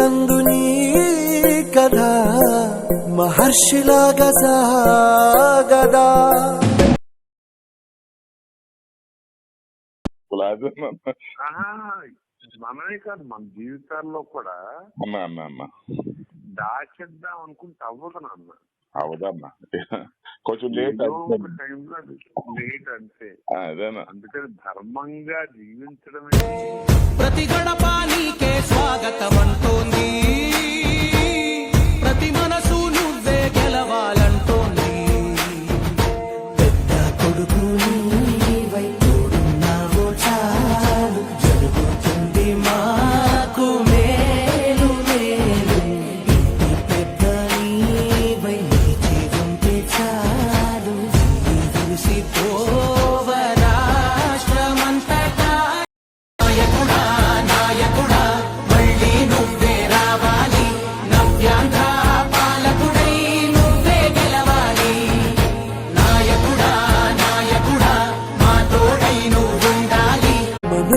మనుష్యులందు నీ కథ మహర్షిలాగా సాగదా. మనమే కాదు మన జీవితాల్లో కూడా అన్న అన్న అన్న దాచేద్దాం అనుకుంటే అవ్వదు నాన్న. అవదన్న కొంచెం లేట్ టైంలో లేట్ అంతే. అదేనా అందుకని ధర్మంగా జీవించడమే. ప్రతి గడప